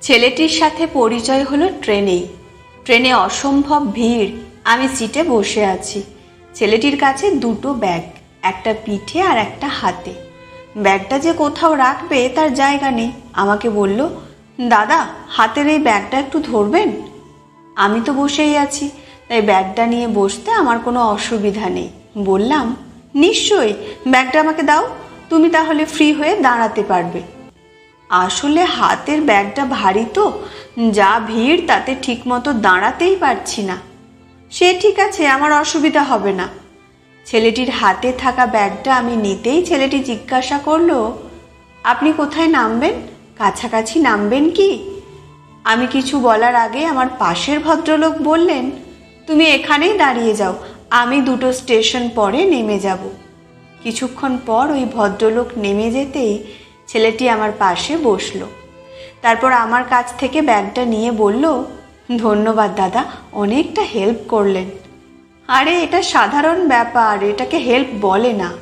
ছেলেটির সাথে পরিচয় হলো ট্রেনেই। ট্রেনে অসম্ভব ভিড়, আমি সিটে বসে আছি। ছেলেটির কাছে দুটো ব্যাগ, একটা পিঠে আর একটা হাতে। ব্যাগটা যে কোথাও রাখবে তার জায়গা নেই। আমাকে বলল, দাদা, হাতের এই ব্যাগটা একটু ধরবেন? আমি তো বসেই আছি, তাই ব্যাগটা নিয়ে বসতে আমার কোনো অসুবিধা নেই। বললাম, নিশ্চয়ই, ব্যাগটা আমাকে দাও। তুমি তাহলে ফ্রি হয়ে দাঁড়াতে পারবে। আসলে হাতের ব্যাগটা ভারী তো। যা ভিড় তাতে ঠিকমতো দাঁড়াতেই পারছি না। সে ঠিক আছে, আমার অসুবিধা হবে না। ছেলেটির হাতে থাকা ব্যাগটা আমি নিতেই ছেলেটি জিজ্ঞাসা করল, আপনি কোথায় নামবেন? কাছাকাছি নামবেন কি? আমি কিছু বলার আগে আমার পাশের ভদ্রলোক বললেন, তুমি এখানেই দাঁড়িয়ে যাও, আমি দুটো স্টেশন পরে নেমে যাব। কিছুক্ষণ পর ওই ভদ্রলোক নেমে যেতেই ছেলেটি আমার পাশে বসল। তারপর আমার কাছ থেকে ব্যাগটা নিয়ে বলল, ধন্যবাদ দাদা, অনেকটা হেল্প করলেন। আরে, এটা সাধারণ ব্যাপার, এটাকে হেল্প বলে না।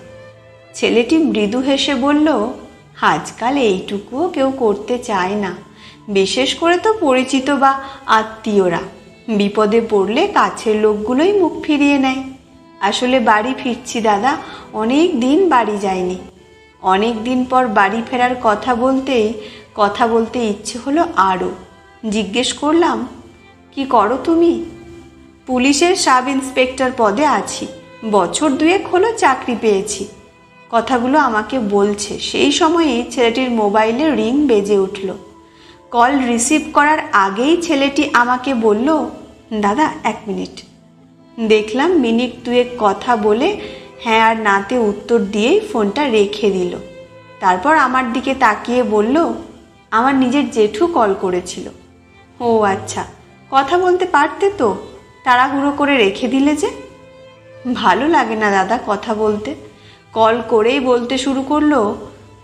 ছেলেটি মৃদু হেসে বলল, আজকাল এইটুকুও কেউ করতে চায় না। বিশেষ করে তো পরিচিত বা আত্মীয়রা। বিপদে পড়লে কাছের লোকগুলোই মুখ ফিরিয়ে নেয়। আসলে বাড়ি ফিরছি দাদা, অনেক দিন বাড়ি যায়নি অনেক দিন পর বাড়ি ফেরার কথা বলতেই, কথা বলতে ইচ্ছে হলো আরও। জিজ্ঞেস করলাম, কি করো তুমি? পুলিশের সাব ইন্সপেক্টর পদে আছি। বছর দুয়েক হলো চাকরি পেয়েছি। কথাগুলো আমাকে বলছে। সেই সময়ে ছেলেটির মোবাইলে রিং বেজে উঠল। কল রিসিভ করার আগেই ছেলেটি আমাকে বলল, দাদা, এক মিনিট। দেখলাম মিনিট দুয়েক কথা বলে হ্যাঁ আর নাতে উত্তর দিয়েই ফোনটা রেখে দিল। তারপর আমার দিকে তাকিয়ে বলল, আমার নিজের জেঠু কল করেছিল। ও আচ্ছা কথা বলতে পারতে তো? তাড়াহুড়ো করে রেখে দিলে যে? ভালো লাগে না দাদা কথা বলতে। কল করেই বলতে শুরু করল,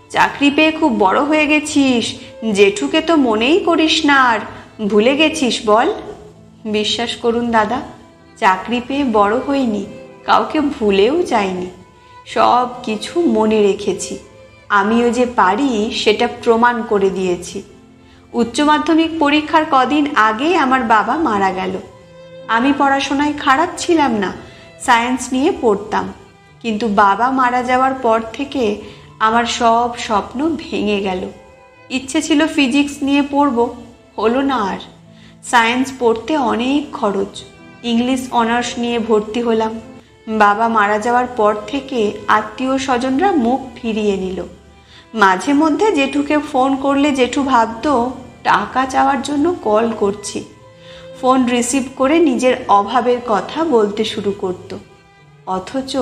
চাকরি পেয়ে খুব বড় হয়ে গেছিস, জেঠুকে তো মনেই করিস না আর। ভুলে গেছিস বল? বিশ্বাস করুন দাদা, চাকরি পেয়ে বড় হইনি। কাউকে ভুলেও যাইনি। সব কিছু মনে রেখেছি। আমিও যে পারি, সেটা প্রমাণ করে দিয়েছি। উচ্চ মাধ্যমিক পরীক্ষার কদিন আগে আমার বাবা মারা গেল। আমি পড়াশোনায় খারাপ ছিলাম না, সায়েন্স নিয়ে পড়তাম। কিন্তু বাবা মারা যাওয়ার পর থেকে আমার সব স্বপ্ন ভেঙে গেল। ইচ্ছে ছিল ফিজিক্স নিয়ে পড়ব, হলো না আর। সায়েন্স পড়তে অনেক খরচ। ইংলিশ অনার্স নিয়ে ভর্তি হলাম। বাবা মারা যাওয়ার পর থেকে আত্মীয় স্বজনরা মুখ ফিরিয়ে নিল। মাঝে মধ্যে জেঠুকে ফোন করলে জেঠু ভাবত, টাকা চাওয়ার জন্য কল করছি। ফোন রিসিভ করে নিজের অভাবের কথা বলতে শুরু করত। অথচ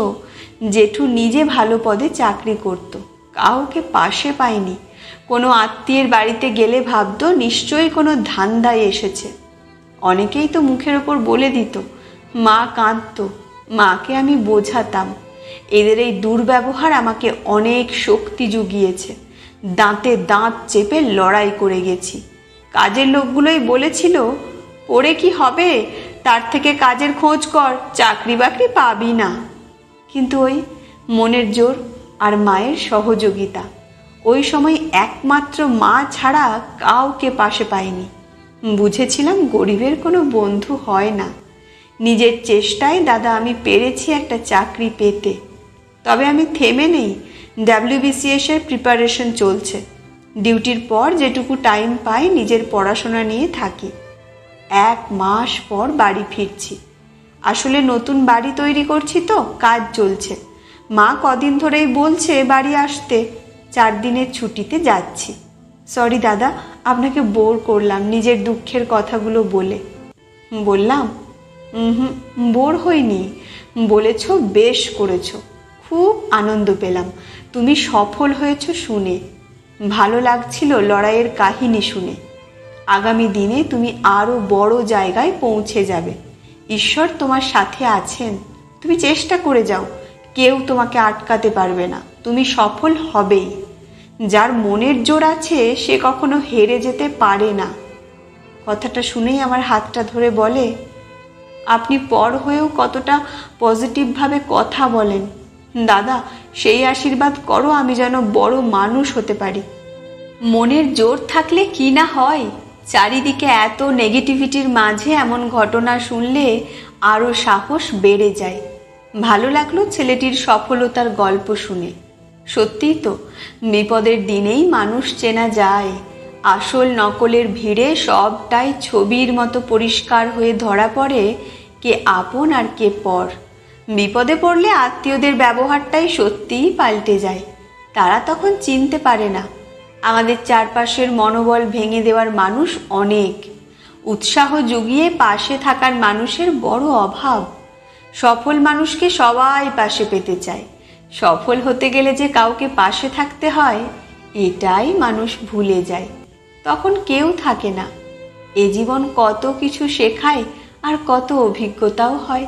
জেঠু নিজে ভালো পদে চাকরি করত। কাউকে পাশে পায়নি। কোনো আত্মীয়ের বাড়িতে গেলে ভাবতো, নিশ্চয়ই কোনো ধান্দায় এসেছে। অনেকেই তো মুখের ওপর বলে দিত, মা কাঁদত। মাকে আমি বোঝাতাম। এদের এই দুর্ব্যবহার আমাকে অনেক শক্তি জুগিয়েছে। দাঁতে দাঁত চেপে লড়াই করে গেছি। কাজের লোকগুলোই বলেছিল, পড়ে কি হবে? তার থেকে কাজের খোঁজ কর, চাকরি বাকরি পাবি না। কিন্তু ওই মনের জোর আর মায়ের সহযোগিতা, ওই সময় একমাত্র মা ছাড়া কাউকে পাশে পাইনি। বুঝেছিলাম গরিবের কোনো বন্ধু হয় না। নিজের চেষ্টায় দাদা আমি পেরেছি একটা চাকরি পেতে। তবে আমি থেমে নেই। ডাব্লিউবিসিএস এর প্রিপারেশন চলছে। ডিউটির পর যেটুকু টাইম পাই নিজের পড়াশোনা নিয়ে থাকি। এক মাস পর বাড়ি ফিরছি। আসলে নতুন বাড়ি তৈরি করছি তো, কাজ চলছে। মা কদিন ধরেই বলছে বাড়ি আসতে। চার দিনের ছুটিতে যাচ্ছি। সরি দাদা, আপনাকে বোর করলাম নিজের দুঃখের কথাগুলো বলে। বললাম হুম বোর হইনি। বলেছ, বেশ করেছ। খুব আনন্দ পেলাম। তুমি সফল হয়েছ শুনে। ভালো লাগছিল লড়াইয়ের কাহিনী শুনে। আগামী দিনে তুমি আরও বড় জায়গায় পৌঁছে যাবে। ঈশ্বর তোমার সাথে আছেন। তুমি চেষ্টা করে যাও। কেউ তোমাকে আটকাতে পারবে না। তুমি সফল হবেই। যার মনের জোর আছে, সে কখনো হেরে যেতে পারে না। কথাটা শুনেই আমার হাতটা ধরে বলে আপনি পর হয়েও কতটা পজিটিভভাবে কথা বলেন। দাদা, সেই আশীর্বাদ করো আমি যেন বড় মানুষ হতে পারি। মনের জোর থাকলে কি না হয়? চারিদিকে এত নেগেটিভিটির মাঝে এমন ঘটনা শুনলে আরও সাহস বেড়ে যায়। ভালো লাগল ছেলেটির সফলতার গল্প শুনে। সত্যিই তো, বিপদের দিনেই মানুষ চেনা যায়। আসল নকলের ভিড়ে সবটাই ছবির মতো পরিষ্কার হয়ে ধরা পড়ে কে আপন আর কে পর। বিপদে পড়লে আত্মীয়দের ব্যবহারটাই সত্যিই পাল্টে যায়। তারা তখন চিনতে পারে না। আমাদের চারপাশের মনোবল ভেঙে দেওয়ার মানুষ অনেক। উৎসাহ জুগিয়ে পাশে থাকার মানুষের বড় অভাব। সফল মানুষকে সবাই পাশে পেতে চায়। সফল হতে গেলে যে কাউকে পাশে থাকতে হয়, এটাই মানুষ ভুলে যায়। তখন কেউ থাকে না। এ জীবন কত কিছু শেখায় আর কত অভিজ্ঞতাও হয়।